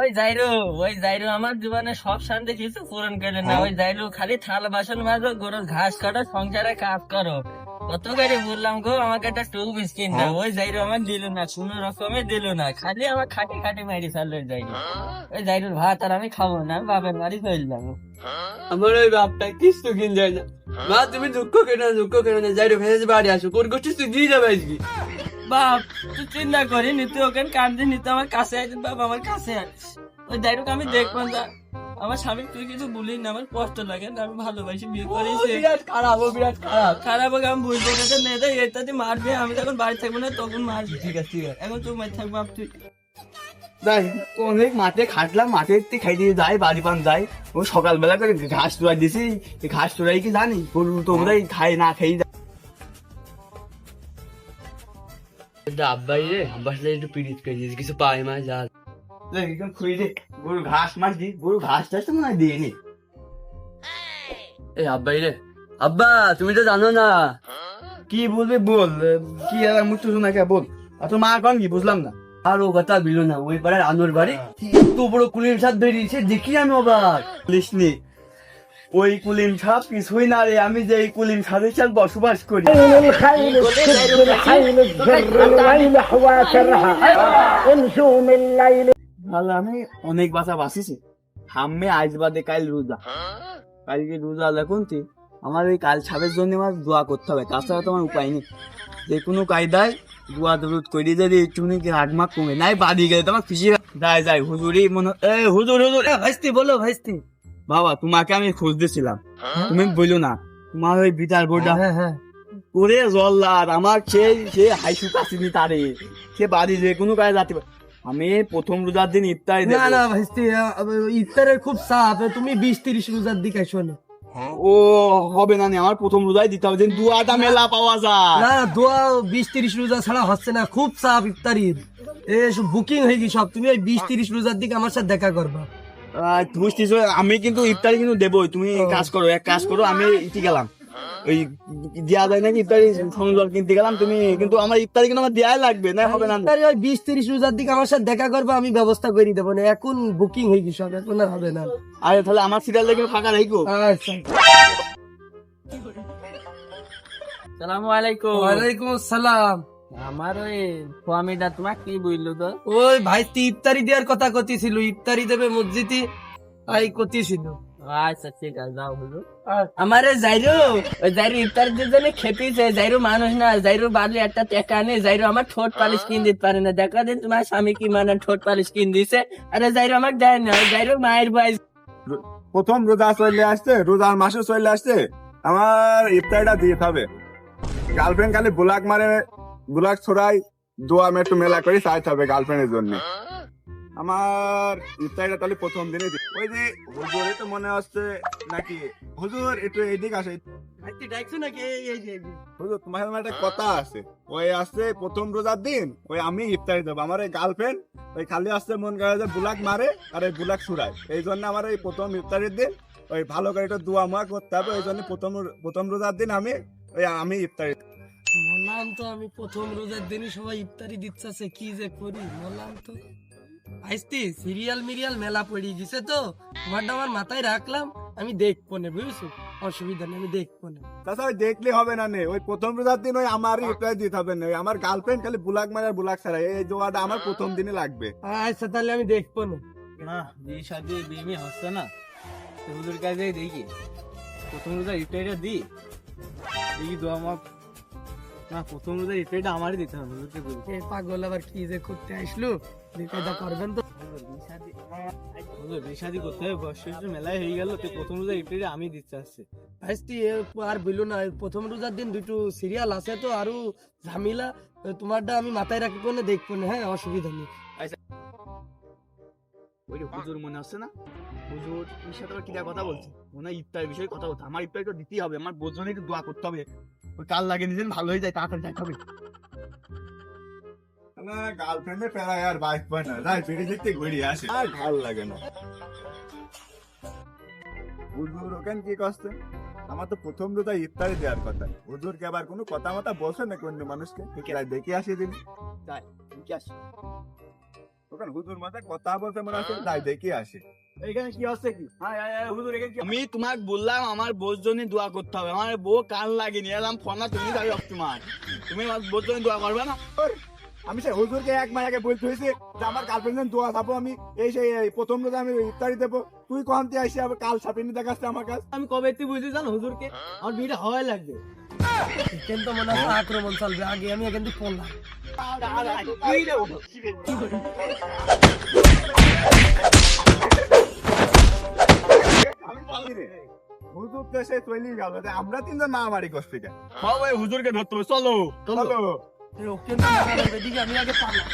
ওই যাইরো ওই যাইরো আমার জীবনে সব শান্তি কিছু পূরণ করে না। ওই যাইরো খালি থাল বাসন মাজো গরুর ঘাস কাটো সংসারে কাজ করো। কত করে বললাম গো আমাকে একটা টু পিস কিনতে ওই যাইরো আমার দিল না কোনো রকমে দিল না। খালি আমার খাটি খাটি মারি ফেলল যাইরো ওই যাইরোর ভাত আর আমি খাব না বাপের বাড়ি ফেললাম আমার ওই বাপটা কিছু কিন যায় না। মা তুমি দুঃখ কেন দুঃখ কেন না? যাই রেখে বাড়ি আসো। কোন গোষ্ঠী তুই দিয়ে যাবে আজকে? বাপ তুই চিন্তা তুই ওখানে কান্দে আমার কাছে বাপ আমার কাছে ওই আমি দেখব না আমার স্বামী তুই কিছু বলিস না আমার কষ্ট লাগে না আমি ভালোবাসি বিয়ে করেছি বিরাট খারাপ ও বিরাট খারাপ। খারাপ আমি বুঝতে মারবে আমি যখন বাড়ি থাকব না তখন মারবি। ঠিক আছে ঠিক আছে। এখন তুই মার থাকব বাপ তুই। অনেক মাঠে খাটলাম মাঠে খাই দিয়ে যাই বাড়ি পান যাই ও সকালবেলা করে ঘাস তোলাই দিছি ঘাস তোলাই কি জানি গরু তো বোধহয় খাই না খাই আব্বাই রে আব্বার সাথে একটু পিড়িত করে দিয়েছি কিছু পাই মা যা একদম খুঁড়ি রে গরু ঘাস মাস দি গরু ঘাস টাস তো মনে হয় দিয়ে নি। এই আব্বাই রে আব্বা তুমি তো জানো না। কি বলবে বল কি আর মুখ তো শোনা বল? আর তোর মা কন কি? বুঝলাম না। আর ও কথা বিলো না ওই পাড়ার আনোর বাড়ি। এত বড় কুলিম সাপ বেরিয়েছে দেখি আমি অবাক ওই কুলিম সাপ কিছুই না রে, আমি যে এই কুলিম সাপের সাথে বসবাস করি। আমি অনেক বাসা বাসিছি। হামে আজ বাদে কাল রোজা। কালকে রোজা দেখুন তুই আমার ওই কাল সাপের জন্য আমার দোয়া করতে হবে, তাছাড়া তোমার উপায় নেই। যে কোনো কায়দায় দোয়া দরুদ করি, যদি একটুখানি রাগমাগ কমে, নাই বাদি গেলে তোমার খুশি যায় যায় হুজুরি মনে হুজুর হুজুর ভাইস্তি, বলো ভাইস্তি। বাবা তোমাকে আমি খুঁজতেছিলাম। তুমি বলল না। তোমার ওই বিটার বোর্ডটা হ্যাঁ হ্যাঁ ওরে জল্লাদ আমার সেই সে হাইসু কাশিনি তারে সে বাড়ি যে কোনো কাজে যাতে পারে। আমি প্রথম রোজার দিন ইফতারি না না ভাইস্তি ইফতারের খুব চাপ। তুমি বিশ তিরিশ রোজার দিকে শোনে ও হবে না আমার প্রথম রোজাই দিতে হবে। যে দুয়াটা মেলা পাওয়া যায়। না দোয়া বিশ তিরিশ রোজা ছাড়া হচ্ছে না। খুব চাপ ইফতারির। এসব বুকিং হয়ে গেছে সব। তুমি ওই বিশ তিরিশ রোজার দিকে আমার সাথে দেখা করবা। আমি কিন্তু ইফতারি কিন্তু দেবই। তুমি কাজ করো এক কাজ করো আমি ইতি গেলাম। ওই দেওয়া যায় নাকি ইফতারি সংজল কিনতে গেলাম তুমি কিন্তু আমার ইফতারি কিন্তু আমার দেওয়াই লাগবে না হবে না? ইফতারি ওই বিশ তিরিশ রোজার দিকে আমার সাথে দেখা করবা আমি ব্যবস্থা করে দেবো না এখন বুকিং হয়ে গেছে সব এখন আর হবে না। আরে তাহলে আমার সিরিয়াল দেখে ফাঁকা রাখো আচ্ছা। সালামু আলাইকুম। ওয়ালাইকুম আসসালাম। আমার ওই স্বামীটা তোমার কি বলল তো? ওই ভাই তুই ইফতারি দেওয়ার কথা কতিছিল ইফতারি দেবে মসজিদে। আই কতিছিল আচ্ছা ঠিক আছে যাও হুজুর আমার যাইরো ওই যাইরো ইফতার জন্য খেতেছে যাইরো মানুষ না যাইরো বাড়ি একটা টেকা নেই যাইরো আমার ঠোঁট পালিশ কিন দিতে পারে না। দেখা দিন তোমার স্বামী কি মানে ঠোঁট পালিশ কিন দিছে। আরে যাইরো আমাকে দেয় না যাইরো মায়ের বয়স। প্রথম রোজা চলে আসছে রোজার মাসে চলে আসছে। আমার ইফতারিটা দিয়ে হবে গার্লফ্রেন্ড খালি বুলাক মারে বুলাক ছড়াই দোয়া একটু মেলা করি চাইতে হবে গার্লফ্রেন্ডের জন্য। আমার ইফতারিটা তাহলে প্রথম দিনে ওই যে হুজুর তো মনে হচ্ছে নাকি? হুজুর একটু এইদিক আসে। হুজুর তোমার সাথে একটা কথা আছে। ওই আসছে প্রথম রোজার দিন ওই আমি ইফতারি দেবো। আমার এই গার্লফ্রেন্ড ওই খালি আসছে মন করে যে বুলাক মারে আর এই বুলাক ছুড়ায়। এই জন্য আমার এই প্রথম ইফতারির দিন ওই ভালো করে একটু দোয়া মোয়া করতে হবে। ওই জন্য প্রথম প্রথম রোজার দিন আমি ওই আমি ইফতারি বললাম তো আমি প্রথম রোজার দিনই সবাই ইফতারি দিচ্ছে কি যে করি? বললাম তো আইসতি সিরিয়াল মিরিয়াল মেলা পড়ে গেছে তো তোমারটা আমার মাথায় রাখলাম আমি দেখব না বুঝছ? অসুবিধা নেই আমি দেখব না। তাছাড়া ওই দেখলে হবে না নে ওই প্রথম রোজার দিন ওই আমার ইফতারি দিতে হবে না ওই আমার গার্লফ্রেন্ড খালি বুলাক মারে বুলাক ছাড়াই এই দোয়াটা আমার প্রথম দিনে লাগবে। আচ্ছা তাহলে আমি দেখব না। না বিয়ে শাদি বিয়ে হচ্ছে না। তো হুজুর কাছে দেখি। প্রথম রোজা ইফতারিটা দি দেখি দোয়া মাপ না প্রথম রোজা ইফতারিটা আমারই দিতে হবে হুজুরকে বলি এ পাগল আবার কি যে করতে আসলো? বিপদা করবেন তো। হুজুর বিয়ে করতে হবে বয়স মেলায় হয়ে গেল তো প্রথম রোজা ইফতারিটা আমি দিতে আসছে। আইসতি আর বলল না প্রথম রোজার দিন দুটো সিরিয়াল আছে তো আরও ঝামেলা তোমারটা আমি মাথায় রাখব না দেখব না হ্যাঁ অসুবিধা নেই। ওই হুজুর মনে হচ্ছে না? হুজুর তোর সাথে কিরা কথা বলছি? মনে হয় ইফতারের বিষয়ে কথা বলছে। আমার ইফতারিটা দিতেই হবে আমার বোঝনে একটু দোয়া করতে হবে। ওই কাল লাগে নিজের ভালো হয়ে যায় তাড়াতাড়ি যাইতে হবে। না গার্লফ্রেন্ডে পেরায় আর বাইক পায় না। যাই পেড়ে দেখতে ঘুরিয়ে আসে। আর ভালো লাগে না। হুজুর ওখানে কি করছে? আমার তো প্রথম রোজা ইফতারি দেওয়ার কথা। হুজুরকে আবার কোনো কথা মতা বলছে না অন্য মানুষকে? যাই দেখে আসি দিন কি আসে। ওখানে হুজুর মাথা কথা বলতে মনে হচ্ছে তাই দেখে আসে। এখানে কি হচ্ছে কি? হ্যাঁ হ্যাঁ, হ্যাঁ, হুজুর এখানে কি আমি তোমাকে বললাম আমার বোর জন্য দোয়া করতে হবে। আমার বউ কান লাগেনি। এলাম ফোনা তুমি যাবে তোমার তুমি আমার বোর জন্য দোয়া করবে না? আমি সেই হুজুরকে এক মাস আগে বলতে হয়েছে যে আমার গার্লফ্রেন্ড দোয়া খাব আমি। এই সেই প্রথম রোজা আমি ইফতারি দেবো। তুই কমতে আসি? আবার কাল সাপিনি দেখাচ্ছে আমার কাছে। আমি কবে তুই বুঝতে জানো হুজুরকে? আমার বিয়েটা হওয়াই লাগবে। কিন্তু মনে হচ্ছে আক্রমণ চলবে। আগে আমি এখান থেকে পড়লাম। হুজুর তো সে চলেই গেল আমরা তিনজন মা মারি কষ্ট হ্যাঁ হুজুরকে ধরতে হবে। চলো। চলো। কিন্তু আমি আগে পারলাম।